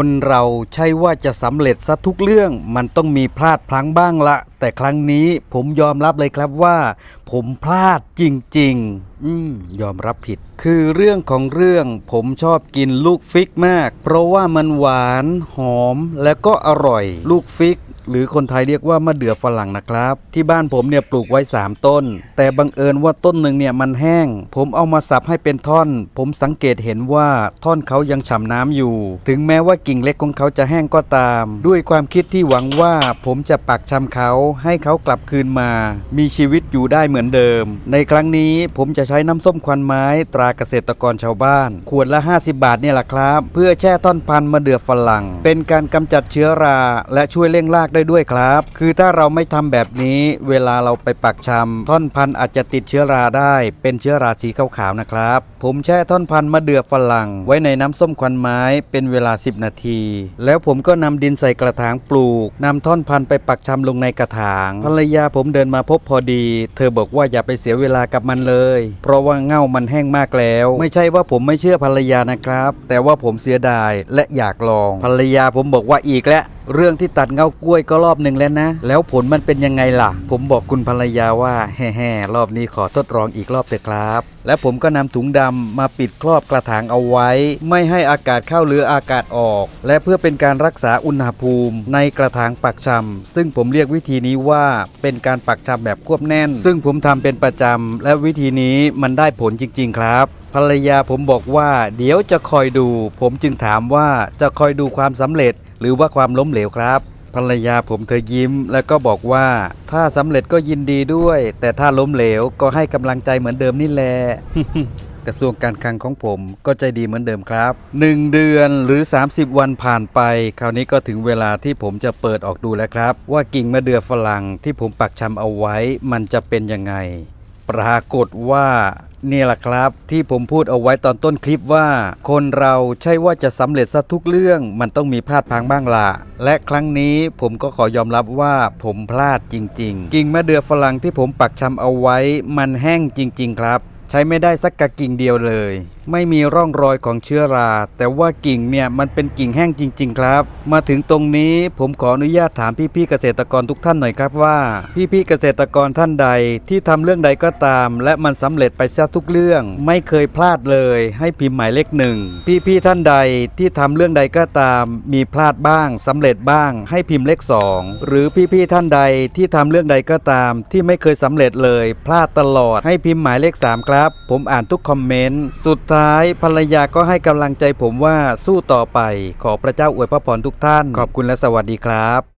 คนเราใช่ว่าจะสำเร็จซะทุกเรื่อง มันต้องมีพลาดพลั้งบ้างละ แต่ครั้งนี้ผมยอมรับเลยครับว่า ผมพลาดจริง ๆ อืมยอมรับผิด คือเรื่องของเรื่องผมชอบกินลูกฟิกมาก เพราะว่ามันหวาน หอม และก็อร่อย ลูกฟิก หรือคนไทยเรียกว่ามะเดื่อฝรั่งนะครับ ที่บ้านผมเนี่ยปลูกไว้ 3 ต้น แต่บังเอิญว่าต้นหนึ่งเนี่ยมันแห้ง ผมเอามาสับให้เป็นท่อน ผมสังเกตเห็นว่าท่อนเขายังฉ่ำน้ำอยู่ ถึงแม้ว่ากิ่งเล็กของเขาจะแห้งก็ตาม ด้วยความคิดที่หวังว่าผมจะปักชำเขาให้เขากลับคืนมา มีชีวิตอยู่ได้เหมือนเดิม ในครั้งนี้ผมจะใช้น้ำส้มควันไม้ตราเกษตรกรชาวบ้าน ขวดละ 50 บาทเนี่ยแหละครับ เพื่อแช่ท่อนพันธุ์มะเดื่อฝรั่ง เป็นการกำจัดเชื้อราและช่วยเร่งรากได้ด้วยครับ คือถ้าเราไม่ทำแบบนี้เวลาเราไปปักชำท่อนพันธุ์อาจจะติดเชื้อราได้ เป็นเชื้อราสีขาวๆนะครับ ผมแช่ท่อนพันธุ์มะเดื่อฝรั่ง ไว้ในน้ำส้มควันไม้เป็นเวลา 10 นาที แล้วผมก็นำดินใส่กระถางปลูกนำท่อนพันธุ์ไปปักชำลงในกระถางภรรยาผมเดินมาพบพอดี เธอบอกว่าอย่าไปเสียเวลากับมันเลย เพราะว่าเง่ามันแห้งมากแล้ว ไม่ใช่ว่าผมไม่เชื่อภรรยานะครับ แต่ว่าผมเสียดายและอยากลองภรรยาผมบอกว่าอีกแล้ว เรื่องที่ตัดเงากล้วยก็รอบหนึ่งแล้วนะ แล้วผลมันเป็นยังไงล่ะ ผมบอกคุณภรรยาว่าแฮ่ๆรอบนี้ขอทดลองอีกรอบเถอะครับ และผมก็นำถุงดำมาปิดครอบกระถางเอาไว้ ไม่ให้อากาศเข้าหรืออากาศออก และเพื่อเป็นการรักษาอุณหภูมิ ในกระถางปักชำซึ่งผมเรียกวิธีนี้ว่าเป็นการปักชำแบบควบแน่น ซึ่งผมทำเป็นประจำและวิธีนี้มันได้ผลจริง ๆ ครับ ภรรยาผมบอกว่าเดี๋ยวจะคอยดู ผมจึงถามว่าจะคอยดูความสำเร็จ หรือว่าความล้มเหลวครับ ภรรยาผมเธอยิ้ม แล้วก็บอกว่า ถ้าสำเร็จก็ยินดีด้วย แต่ถ้าล้มเหลวก็ให้กำลังใจเหมือนเดิมนี่แหละ กระทรวงการคลังของผมก็ใจดีเหมือนเดิมครับ 1 เดือนหรือ 30 วันผ่านไป คราวนี้ก็ถึงเวลาที่ผมจะเปิดออกดูแล้วครับ ว่ากิ่งมะเดื่อฝรั่งที่ผมปักชำเอาไว้ มันจะเป็นยังไง ปรากฏว่านี่แหละครับที่ผมพูดเอาไว้ตอนต้นคลิปว่า คนเราใช่ว่าจะสำเร็จซะทุกเรื่องมันต้องมีพลาดพังบ้างล่ะและครั้งนี้ผมก็ขอยอมรับว่าผมพลาดจริง ๆ กิ่งมะเดื่อฝรั่งที่ผมปักชำเอาไว้ มันแห้งจริง ๆ ครับ ช้ไม่ได้สักกะกิ่งเดียวเลย ไม่มีร่องรอยของเชื้อรา แต่ว่ากิ่งเนี่ยมันเป็นกิ่งแห้งจริง ๆ ครับ มาถึงตรงนี้ผมขออนุญาตถามพี่ๆเกษตรกรทุกท่านหน่อยครับว่า พี่ๆเกษตรกรท่านใดที่ทำเรื่องใดก็ตาม และมันสำเร็จไปซะทุกเรื่อง ไม่เคยพลาดเลย ให้พิมพ์หมายเลขหนึ่งพี่ๆท่านใดที่ทำเรื่องใดก็ตาม มีพลาดบ้างสำเร็จบ้าง ให้พิมพ์เลขสองหรือพี่ๆท่านใดที่ทำเรื่องใดก็ตาม ที่ไม่เคยสำเร็จเลย พลาดตลอดให้พิมพ์หมายเลขสามครับ ผมอ่านทุกคอมเมนต์ สุดท้ายภรรยาก็ให้กำลังใจผมว่าสู้ต่อไป ขอพระเจ้าอวยพระพรทุกท่าน ขอบคุณและสวัสดีครับ